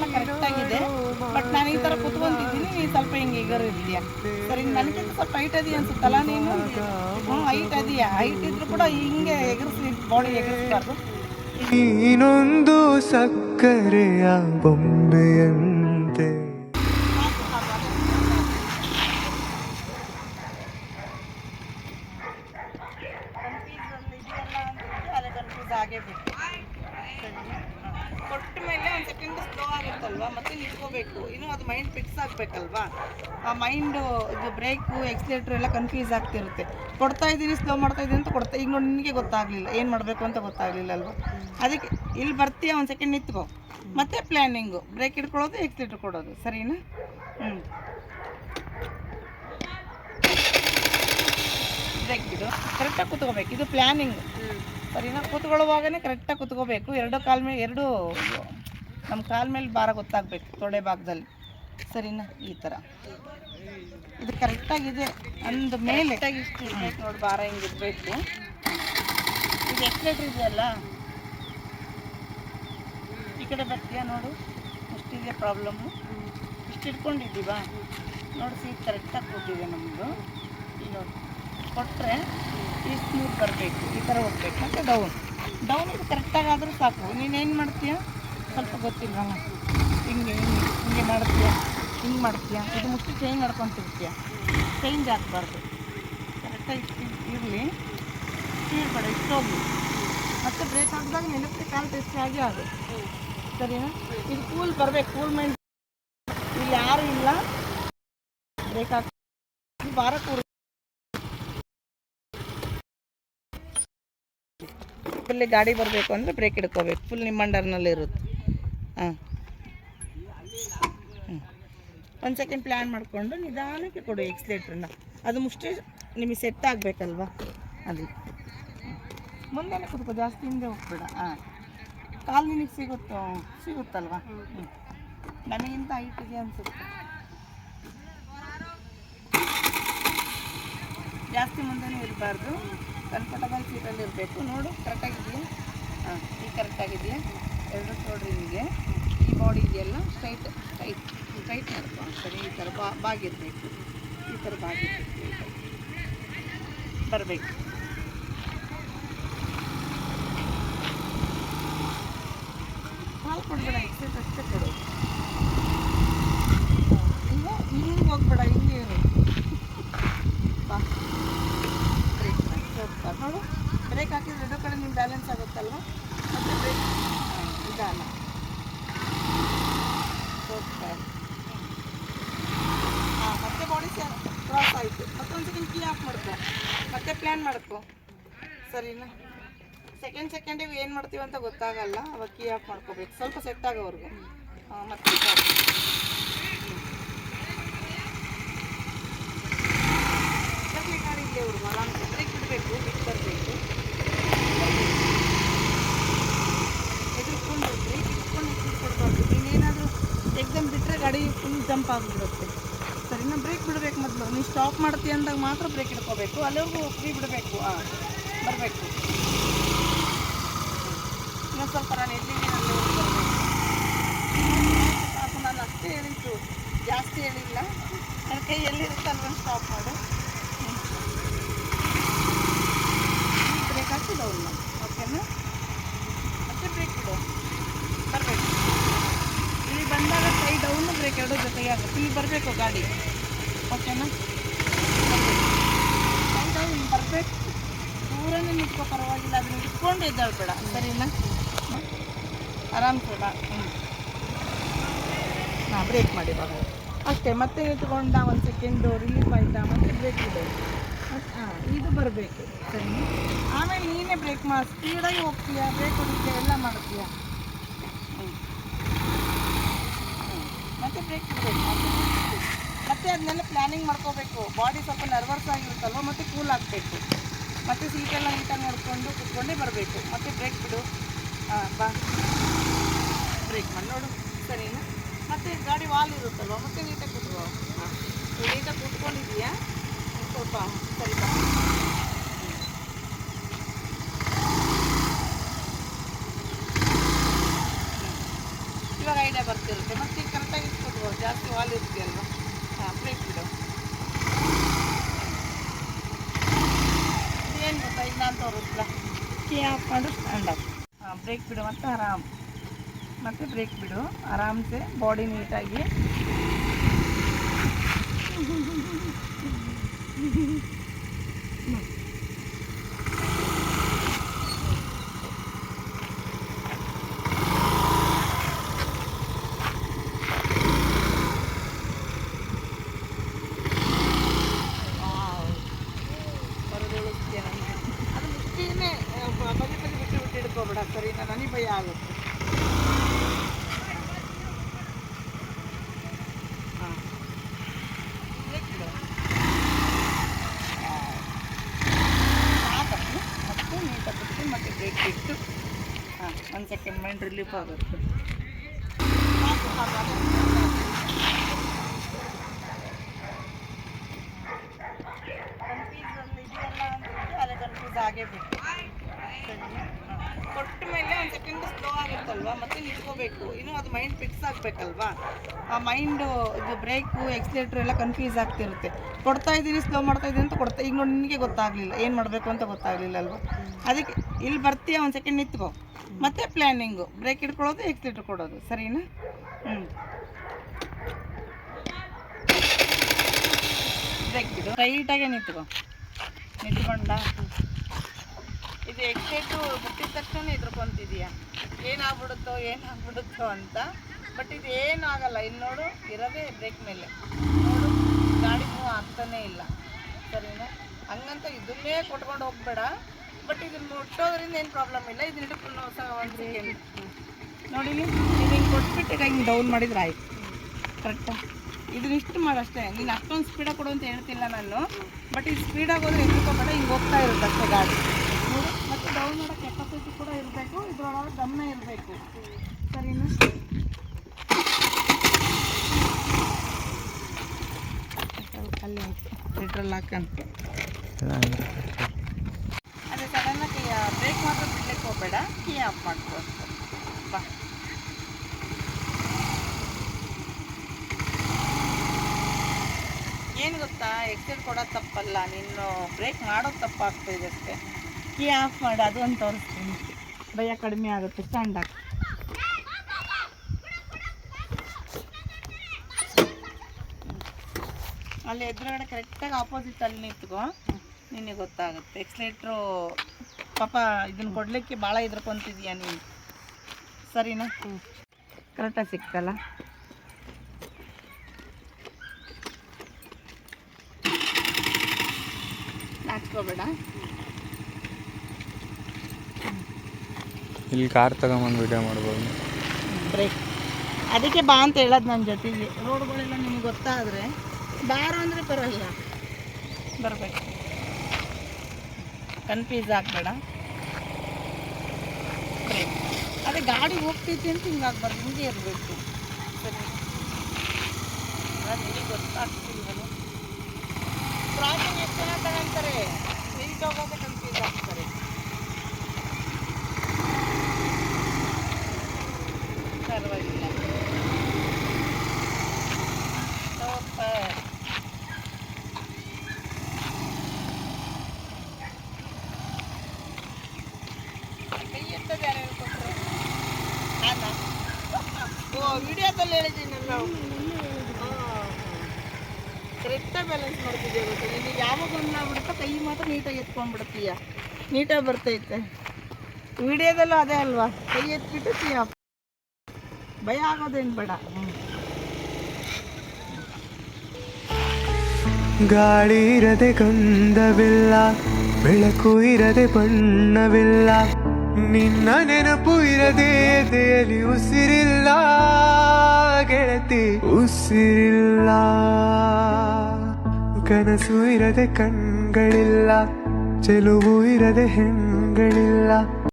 ಎಲ್ಲ ಕರೆಕ್ಟಾಗಿದೆ ಬಟ್ ನಾನು ಈ ತರ ಕುತ್ಕೊಂಡಿದ್ದೀನಿ ನೀನು ಸ್ವಲ್ಪ ಹಿಂಗೆ ಈಗರು ಇದೆಯಾ ಸರಿ ನನಗಿಂತ ಸ್ವಲ್ಪ ಹೈಟ್ ಅದೀಯ ಅನ್ಸುತ್ತಲ್ಲ ನೀನು? ಹ್ಞೂ ಹೈಟ್ ಅದೀಯ? ಹೈಟ್ ಇದ್ರು ಕೂಡ ಹಿಂಗೆ ಎಗರಿಸಿ ಬಾಡಿ ಎಗರಿಸ್ಬಾರ್ದು ಇನ್ನೊಂದು ಸಕ್ಕರೆಯ ಬೊಂಬೆಯಂತೆ. ಆ ಮೈಂಡು ಇದು ಬ್ರೇಕು ಎಕ್ಸ್ಲೇಟ್ರ್ ಎಲ್ಲ ಕನ್ಫ್ಯೂಸ್ ಆಗ್ತಿರುತ್ತೆ. ಕೊಡ್ತಾ ಇದ್ದೀನಿ ಸ್ಲೋ ಮಾಡ್ತಾ ಇದ್ದೀನಿ ಅಂತ ಕೊಡ್ತಾ, ಈಗ ನೋಡಿ ನಿನಗೆ ಗೊತ್ತಾಗಲಿಲ್ಲ. ಏನು ಮಾಡಬೇಕು ಅಂತ ಗೊತ್ತಾಗಲಿಲ್ಲ ಅಲ್ವಾ? ಅದಕ್ಕೆ ಇಲ್ಲಿ ಬರ್ತೀಯ ಒಂದು ಸೆಕೆಂಡ್ ನಿಂತ್ಕೋ. ಮತ್ತೆ ಪ್ಲ್ಯಾನಿಂಗು ಬ್ರೇಕ್ ಇಟ್ಕೊಳ್ಳೋದು ಎಕ್ಸ್ಲೇಟ್ರ್ ಕೊಡೋದು. ಸರಿನಾ? ಹ್ಞೂ ಬ್ರೇಕ್ ಇದು. ಕರೆಕ್ಟಾಗಿ ಕೂತ್ಕೋಬೇಕು. ಇದು ಪ್ಲ್ಯಾನಿಂಗ್ ಸರಿನಾ? ಕೂತ್ಕೊಳ್ಳುವಾಗನೇ ಕರೆಕ್ಟಾಗಿ ಕೂತ್ಕೋಬೇಕು. ಎರಡು ಕಾಲ ಮೇಲೆ ಎರಡು ನಮ್ಮ ಕಾಲ ಮೇಲೆ ಭಾರ ಗೊತ್ತಾಗಬೇಕು, ತೊಡೆ ಭಾಗದಲ್ಲಿ. ಸರಿನಾ? ಈ ಥರ ಇದು ಕರೆಕ್ಟಾಗಿದೆ ಅಂದ ಮೇಲೆ ಇಷ್ಟು ಇರ್ಬೇಕು ನೋಡಿ ಭಾರ ಹಿಂಗಿರ್ಬೇಕು ಇದು ಎಕ್ಸ್ಲೇಟರ್ ಇದೆಯಲ್ಲ ಈ ಕಡೆ ಬರ್ತೀಯಾ ನೋಡು? ಇಷ್ಟಿದೆ ಪ್ರಾಬ್ಲಮ್ಮು ಇಷ್ಟು ಇಟ್ಕೊಂಡಿದ್ದೀವಾ? ನೋಡಿ ಸೀಟ್ ಕರೆಕ್ಟಾಗಿ ಕೊಟ್ಟಿದೆ ನಮ್ಮದು ನೋಡಿ. ಕೊಟ್ಟರೆ ಈ ಸ್ಮೂತ್ ಬರಬೇಕು. ಈ ಥರ ಹೋಗ್ಬೇಕು. ಮತ್ತು ಡೌನ್ ಡೌನ್ ಇದು ಕರೆಕ್ಟಾಗಿ ಆದರೂ ಸಾಕು. ನೀನೇನು ಮಾಡ್ತೀಯ? ಸ್ವಲ್ಪ ಗೊತ್ತಿಲ್ಲ ಹಿಂಗೆ ಹಿಂಗೆ ಹಿಂಗೆ ಮಾಡ್ತೀಯ? ಹಿಂಗೆ ಮಾಡ್ತೀಯ? ಇದು ಮುಷ್ಟು ಚೇಂಜ್ ಮಾಡ್ಕೊತಿರ್ತೀಯ ಚೇಂಜ್ ಆಗಬಾರ್ದು. ಕರೆಕ್ಟಾಗಿ ಇರಲಿ. ಚೇಂಜ್ ಇಷ್ಟು ಹೋಗಲಿ ಮತ್ತೆ ಬ್ರೇಕ್ ಹಾಕಿದಾಗ ನೆನಪು ಕಾಲು ಟೆಸ್ಟ್ ಆಗಿ ಅದು ಸರಿನಾ? ಇದು ಕೂಲ್ ಬರಬೇಕು ಕೂಲ್ ಮೈಂಡ್ ಇಲ್ಲಿ ಯಾರು ಇಲ್ಲ. ಬ್ರೇಕ್ ಹಾಕಿ ಭಾರ ಕೂರು ಫುಲ್ಲಿ ಗಾಡಿ ಬರಬೇಕು ಅಂದರೆ ಬ್ರೇಕ್ ಹಿಡ್ಕೋಬೇಕು. ಫುಲ್ ನಿಮ್ಮ ಅಂಡರ್ನಲ್ಲಿ ಇರುತ್ತೆ ಹಾಂ. ಒಂದು ಸೆಕೆಂಡ್ ಪ್ಲ್ಯಾನ್ ಮಾಡಿಕೊಂಡು ನಿಧಾನಕ್ಕೆ ಕೊಡು ಎಕ್ಸ್ಲೇಟ್ರನ್ನ ಅದು ಮುಷ್ಟೇ ನಿಮಗೆ ಸೆಟ್ ಆಗಬೇಕಲ್ವ? ಅದು. ಮುಂದೆನೇ ಸ್ವಲ್ಪ ಜಾಸ್ತಿ ಹಿಂದೆ ಹೋಗ್ಬೇಡ. ಹಾಂ ಕಾಲು ನಿನಗೆ ಸಿಗುತ್ತೋ? ಸಿಗುತ್ತಲ್ವಾ? ಹ್ಞೂ ನನಗಿಂತ ಐಟಿಗೆ ಅನಿಸುತ್ತೆ. ಜಾಸ್ತಿ ಮುಂದೆನೂ ಇರಬಾರ್ದು. ಕಂಫರ್ಟಬಲ್ ಸೀಟಲ್ಲಿ ಇರಬೇಕು. ನೋಡು ಕರೆಕ್ಟಾಗಿದೆಯಾ ಹಾಂ ಈ ಕರೆಕ್ಟಾಗಿದೆಯಾ ಎರಡು ನೋಡ್ರಿ ನಿಮಗೆ. ಈ ಬಾಡಿ ಇದೆಯಲ್ಲ ಸ್ಟ್ರೈಟ್ ಸ್ಟ್ರೈಟ್ ಸ್ಟ್ರೈಟ್ ಮಾಡ್ಕೊ. ಸರಿ ಈ ಥರ ಬಾ, ಬಾಗಿರಬೇಕು. ಈ ಥರ ಬಾಗಿರಬೇಕು. ಬರಬೇಕು. ಹಾಲು ಕೊಡಬೇಡ ಎಕ್ಸೈಸ್ ಅಷ್ಟೇ ಕೊಡು. ಇಲ್ಲ ಹಿಂಗೆ ಹೋಗ್ಬೇಡ, ಹಿಂಗೆ ಇರು. ಬಾ. ಬ್ರೇಕ್ ನೋಡು. ಬ್ರೇಕ್ ಹಾಕಿದ್ರೆ ಎರಡು ಕಡೆ ನಿಮ್ಮ ಬ್ಯಾಲೆನ್ಸ್ ಆಗುತ್ತಲ್ವ? ಮತ್ತೆ ಬ್ರೇಕ್ ನಿಧಾನ ಹೋಗ್ತಾ ಹಾಂ, ಮತ್ತೆ ಬಾಡಿ ಕ್ರಾಸ್ ಆಯಿತು. ಮತ್ತೊಂದು ಸೆಕೆಂಡ್ ಕೀ ಆಫ್ ಮಾಡ್ಕೊ. ಮತ್ತೆ ಪ್ಲ್ಯಾನ್ ಮಾಡ್ಕೊ. ಸರಿನಾ? ಸೆಕೆಂಡ್ ಸೆಕೆಂಡಿಗೆ ಏನು ಮಾಡ್ತೀವಿ ಅಂತ ಗೊತ್ತಾಗಲ್ಲ. ಅವಾಗ ಕೀ ಆಫ್ ಮಾಡ್ಕೋಬೇಕು. ಸ್ವಲ್ಪ ಸೆಟ್ ಆಗೋವರೆಗೂ ಹಾಂ, ಮತ್ತೆ start. ಬರ್ಲಿ ಗಾಡಿ ಇಲ್ಲೇ ಹುಡುಗ ಆರಾಮ್ ಬ್ರೇಕ್ ಬಿಡಬೇಕು ಬಿಟ್ಟು ಬರಬೇಕು ಎದುರ್ಕೊಂಡು ಬ್ರೇಕ್ ಇಟ್ಕೊಂಡು ಎಕ್ಸಿಟ್ ಕೊಡಬಾರ್ದು ನೀನೇನಾದರೂ ಎಕ್ದಮ್ ಬಿಟ್ಟರೆ ಗಾಡಿ ಫುಲ್ ಜಂಪ್ ಆಗಿಬಿಡುತ್ತೆ ಸರಿನಾ ಬ್ರೇಕ್ ಬಿಡಬೇಕು ಮೊದಲು ನೀನು ಸ್ಟಾಪ್ ಮಾಡ್ತೀಯ ಅಂದಾಗ ಮಾತ್ರ ಬ್ರೇಕ್ ಇಟ್ಕೋಬೇಕು ಅಲ್ಲಿವರೆಗೂ ಫ್ರೀ ಬಿಡಬೇಕು. ಹಾಂ ಬರಬೇಕು. ಇನ್ನೊಂದು ಸ್ವಲ್ಪ ನಾನು ಎಲ್ಲಿಗೆ ನಾನು ಬರಬೇಕು. ನಾನು ಅಷ್ಟೇ ಹೇಳಿದ್ದು. ಜಾಸ್ತಿ ಹೇಳಿಲ್ಲ. ನನ್ನ ಕೈ ಎಲ್ಲಿರುತ್ತೆ ಅಲ್ವೊಂದು ಸ್ಟಾಪ್ ಮಾಡು. ಬ್ರೇಕ್ ಹಾಕಿ ಡೌನ್ ಮಾಡು ಓಕೆನಾ ಮತ್ತೆ ಬ್ರೇಕ್ ಬಿಡು. ಬರಬೇಕು. ಇಲ್ಲಿ ಬಂದಾಗ ಕೈ ಡೌನು ಬ್ರೇಕ್ ಎರಡು ಜೊತೆಗೆ ಆಗುತ್ತೆ. ಇಲ್ಲಿ ಬರಬೇಕು ಗಾಡಿ. ಓಕೆನಾ ಬರ್ಬೇಕು. ಕೈ ಡೌನ್ ಬರಬೇಕು ನಿಂತ್ಕೋ ಪರವಾಗಿಲ್ಲ ಅದನ್ನ ಇಟ್ಕೊಂಡು ಎದ್ದೇಳ್ಬೇಡ ಸರಿನಾ? ಹ್ಮ್. ಆರಾಮ್ ಕೂಡ. ಹ್ಞೂ ಹಾಂ ಬ್ರೇಕ್ ಮಾಡಿ ಬಾ ಅಷ್ಟೇ ಮತ್ತೆ ಇಟ್ಕೊಂಡ ಒಂದು ಸೆಕೆಂಡ್ ರಿಲೀಫ್ ಆಯಿತಾ? ಮತ್ತೆ ಬ್ರೇಕ್ ಇದೆ. ಹಾಂ ಇದು ಬರಬೇಕು. ಸರಿ ಆಮೇಲೆ ನೀನೇ ಬ್ರೇಕ್ ಮಾಡಿ. ಸ್ಪೀಡಾಗಿ ಹೋಗ್ತೀಯಾ? ಬ್ರೇಕ್ ಹೊಡಿತೀಯ? ಎಲ್ಲ ಮಾಡ್ತೀಯ? ಮತ್ತೆ ಬ್ರೇಕ್ ಇಡಬೇಕು ಮತ್ತೆ ಅದನ್ನೆಲ್ಲ ಪ್ಲ್ಯಾನಿಂಗ್ ಮಾಡ್ಕೋಬೇಕು. ಬಾಡಿ ಸ್ವಲ್ಪ ನರ್ವಸ್ ಆಗಿರುತ್ತಲ್ವ? ಮತ್ತೆ ಕೂಲ್ ಆಗಬೇಕು. ಮತ್ತೆ ಸೀಟೆಲ್ಲ ನೀಟಾಗಿ ನೋಡಿಕೊಂಡು ಕುತ್ಕೊಂಡೇ ಬರಬೇಕು. ಮತ್ತೆ ಬ್ರೇಕ್ ಬಿಡು. ಬಾ. ಬ್ರೇಕ್ ಮಾಡಿ. ನೋಡು. ಸರಿನಾ? ಮತ್ತೆ ಗಾಡಿ ವಾಲ್ ಇರುತ್ತಲ್ವ? ಮತ್ತೆ ನೀಟಾಗಿ ಕೂತ್ಕೋ. ಹಾಂ ನೀಟಾಗಿ ಕೂತ್ಕೊಂಡಿದೀಯಾ ಸ್ವಲ್ಪ, ಸರಿ, ಬಾ. ಇವಾಗ ಐಡಿಯಾ ಬರ್ತಿರುತ್ತೆ. ಮತ್ತೆ ಕರೆಕ್ಟಾಗಿ ಕೂತ್ಕೋ. ಜಾಸ್ತಿ ವಾಲ್ ಇರುತ್ತೆಯಲ್ವ ಹಾಂ ಬ್ರೇಕ್ ಬಿಡು ಈಗ ನಾನು ತೋರಿಸ್ಲ ಕೀ ಆಫ್ ಮಾಡು ಸ್ಟ್ಯಾಂಡ್ ಅಪ್ ಹಾಂ ಬ್ರೇಕ್ ಬಿಡು ಮತ್ತು ಆರಾಮ್. ಮತ್ತು ಬ್ರೇಕ್ ಬಿಡು ಆರಾಮ್ಸೆ ಬಾಡಿ ನೀಟಾಗಿ ಬರೋದೊಳಗೆ ನನಗೆ ಅದು ಮಿಸ್ಟೇನೆ ಪದೇ ಪದೇ ಬಿಟ್ಟು ಬಿಟ್ಟು ಹಿಡ್ಕೊಬೇಡ ಸರಿ ನನಗೆ ಭಯ ಆಗುತ್ತೆ ಹಾಂ ಸಾಕಪ್ಪು ಮತ್ತು ನೀಟಾಗಿ ಬಿಟ್ಟು ಮತ್ತೆ ಬ್ರೇಕ್ ಬಿಟ್ಟು ಹಾಂ ಒಂದು ಸೆಕೆಂಡ್ ಮೈಂಡ್ ರಿಲೀಫ್ ಆಗುತ್ತೆ ಸಾಕು, ಸಾಕು, ಸಾಕು. ಕನ್ಫ್ಯೂಸ್ ಅಲ್ಲಿ ಇದೆಯಲ್ಲ ಅಂತಿದ್ರೆ ಅದೇ ಕನ್ಫ್ಯೂಸ್ ಆಗೇ ಬಿಟ್ಟು ಕೊಟ್ಟ ಮೇಲೆ ಒಂದು ಸೆಕೆಂಡ್ ಸ್ಲೋ ಆಗುತ್ತಲ್ವಾ? ಮತ್ತೆ ನಿಂತ್ಕೋಬೇಕು ಇನ್ನು ಅದು ಮೈಂಡ್ ಫಿಕ್ಸ್ ಆಗಬೇಕಲ್ವಾ? ಆ ಮೈಂಡು ಇದು ಬ್ರೇಕು ಎಕ್ಸ್ಲೇಟ್ರ್ ಎಲ್ಲ ಕನ್ಫ್ಯೂಸ್ ಆಗ್ತಿರುತ್ತೆ. ಕೊಡ್ತಾ ಇದ್ದೀನಿ ಸ್ಲೋ ಮಾಡ್ತಾ ಇದ್ದೀನಿ ಅಂತ ಕೊಡ್ತಾ ಈಗ ನೋಡಿ ನಿನಗೆ ಗೊತ್ತಾಗಲಿಲ್ಲ. ಏನು ಮಾಡಬೇಕು ಅಂತ ಗೊತ್ತಾಗಲಿಲ್ಲ ಅಲ್ವಾ? ಅದಕ್ಕೆ ಇಲ್ಲಿ ಬರ್ತೀಯ, ಒಂದು ಸೆಕೆಂಡ್ ನಿಂತ್ಕೋ. ಮತ್ತೆ ಪ್ಲ್ಯಾನಿಂಗು ಬ್ರೇಕ್ ಹಿಡ್ಕೊಳ್ಳೋದು ಎಕ್ಸ್ಲೇಟ್ರ್ ಕೊಡೋದು. ಸರಿನಾ? ಹ್ಞೂ ಬ್ರೇಕ್ ಬಿಡು. ಟೈಟಾಗೆ ನಿಂತ್ಕೋ. ನಿಂತ್ಕೊಂಡ? ಇದು ಎಕ್ಸೈಟು ಮುಟ್ಟಿದ ತಕ್ಷಣ ಹೆದ್ರಕೊಂತಿದೀಯ. ಏನಾಗ್ಬಿಡುತ್ತೋ ಏನಾಗ್ಬಿಡುತ್ತೋ ಅಂತ. ಬಟ್ ಇದು ಏನೂ ಆಗಲ್ಲ. ಇಲ್ಲಿ ನೋಡು, ಇರೋದೇ ಬ್ರೇಕ್ ಮೇಲೆ. ನೋಡು, ಗಾಡಿ ಮೂವ್ ಆಗ್ತಾನೇ ಇಲ್ಲ. ಸರಿನಾ? ಹಂಗಂತ ಇದನ್ನೇ ಕೊಟ್ಕೊಂಡು ಹೋಗ್ಬೇಡ. ಬಟ್ ಇದನ್ನ ಮುಟ್ಟೋದ್ರಿಂದ ಏನು ಪ್ರಾಬ್ಲಮ್ ಇಲ್ಲ. ಇದನ್ನ ಹಿಡ್ಕೊಂಡು ಹೊಸ ಒಂದು ನೋಡಿ ನೀವು ಹಿಂಗೆ ಕೊಟ್ಬಿಟ್ಟು ಹಿಂಗೆ ಡೌನ್ ಮಾಡಿದ್ರೆ ಆಯ್ತು. ಕರೆಕ್ಟಾ ಇದನ್ನ ಇಷ್ಟು ಮಾಡಷ್ಟೇ ನೀನು ಅಷ್ಟೊಂದು ಸ್ಪೀಡಾಗಿ ಕೊಡು ಅಂತ ಹೇಳ್ತಿಲ್ಲ ನಾನು. ಬಟ್ ಇದು ಸ್ಪೀಡಾಗಿ ಹೋದ್ರೆ ಎದುರ್ಕೋಬೇಡ ಹಿಂಗೆ ಹೋಗ್ತಾ ಇರುತ್ತೆ ಅಷ್ಟೇ ಗಾಡಿ. ಡೌನ್ ಮಾಡೋ ಕೆಪಾಸಿಟಿ ಕೂಡ ಇರಬೇಕು ಇದರೊಳಗೆ ಗಮನ ಇರಬೇಕು. ಸರಿನಾ? ಅಲ್ಲಿ ಪೆಟ್ರೋಲ್ ಹಾಕಂತ ಅದೇ ಸಡನ್ನಾಗಿ ಬ್ರೇಕ್ ಮಾತ್ರ ಬಿಡ್ಲಿಕ್ಕೆ ಹೋಗಬೇಡ ಕೀ ಆಫ್ ಮಾಡ್ಕೋ ಬಾ. ಏನು ಗೊತ್ತಾ? ಎಕ್ಸೆಲ್ ಕೊಡೋದು ತಪ್ಪಲ್ಲ ನೀನು ಬ್ರೇಕ್ ಮಾಡೋದು ತಪ್ಪಾಗ್ತಾಯಿದೆ ಅಷ್ಟೇ. ಕೀ ಆಫ್ ಮಾಡಿ ಅದು ಒಂದು ತೋರಿಸ್ತೀನಿ. ಭಯ ಕಡಿಮೆ ಆಗುತ್ತೆ ಸ್ಟ್ಯಾಂಡ್ ಹಾಕಿ ಅಲ್ಲಿ ಎದುರುಗಡೆ ಕರೆಕ್ಟಾಗಿ ಆಪೋಸಿಟ್ ಅಲ್ಲಿ ನಿಂತ್ಕೋ ನಿನಗೆ ಗೊತ್ತಾಗುತ್ತೆ. ಎಕ್ಸ್ಲೇಟ್ರು ಪಾಪ ಇದನ್ನ ಕೊಡಲಿಕ್ಕೆ ಭಾಳ ಹೆದ್ರಕೊಂತಿದ್ಯಾ ನೀನು. ಸರಿನಾ? ಕರೆಕ್ಟಾಗಿ ಸಿಕ್ತಲ್ಲ? ನಾಚ್ಕೋಬೇಡ. ಇಲ್ಲಿ ಕಾರ್ ತಗೊಂಬಂದು ವಿಡಿಯೋ ಮಾಡ್ಬೋದು. ಅದಕ್ಕೆ ಬಾ ಅಂತ ಹೇಳೋದು ನನ್ನ ಜೊತೆಗೆ. ರೋಡ್ಗಳೆಲ್ಲ ನಿಮ್ಗೆ ಗೊತ್ತಾದರೆ ಬಾರು ಅಂದರೆ ಬರೋಲ್ಲ ಬರಬೇಕು. ಕನ್ಫ್ಯೂಸ್ ಆಗಬೇಡ. ಅದೇ ಗಾಡಿ ಹೋಗ್ತೈತಿ ಅಂತ ಹಿಂಗೆ ಆಗ್ಬಾರ್ದು. ಹಿಂಗೆ ಇರಬೇಕು. ಸರಿ. ನಿಮಗೆ ಗೊತ್ತಾಗ್ತಿಲ್ವಲ್ಲ? ಪ್ರಾಬ್ಲಮ್ ಎಷ್ಟು ಜನ ತಗೊಂತಾರೆ ನೀಟ್ ಹೋಗೋದೇ ಕನ್ಫ್ಯೂಸ್ ಆಗ್ತಾರೆ ಪರವಾಗಿಲ್ಲ ಸೂಪರ್ ಕೈ ಎತ್ತದ ಯಾರು ಹೇಳ್ಕೊಟ್ರು ನಾನಾ ಓ ವಿಡಿಯೋದಲ್ಲಿ ಹೇಳಿದ್ದೀನಲ್ಲ ಕರೆಕ್ಟಾಗಿ ಬ್ಯಾಲೆನ್ಸ್ ಮಾಡ್ತಿದ್ದೆ ಗೊತ್ತಾ? ನಿನಗೆ ಯಾವಾಗ ಒಂದು ಆಗ್ಬಿಡುತ್ತೋ ಕೈ ಮಾತ್ರ ನೀಟಾಗಿ ಎತ್ಕೊಂಡ್ಬಿಡ್ತೀಯ ನೀಟಾಗಿ ಬರ್ತೈತೆ. ವಿಡಿಯೋದಲ್ಲೂ ಅದೇ ಅಲ್ವಾ? ಕೈ ಎತ್ಬಿಟ್ಟು ಕೀ ಭಯ ಆಗೋದೇನು ಬೇಡ. ಗಾಳಿ ಇರದೆ ಗಂಧವಿಲ್ಲ ಬೆಳಕು ಇರದೆ ಬಣ್ಣವಿಲ್ಲ. ನಿನ್ನ ನೆನಪು ಇರದೆ ಎದೆಯಲ್ಲಿ ಉಸಿರಿಲ್ಲ ಗೆಳತಿ ಉಸಿರಿಲ್ಲ. ಕನಸು ಇರದೆ ಕಣ್ಗಳಿಲ್ಲ ಚೆಲುವು ಇರದೆ ಹೆಣ್ಗಳಿಲ್ಲ.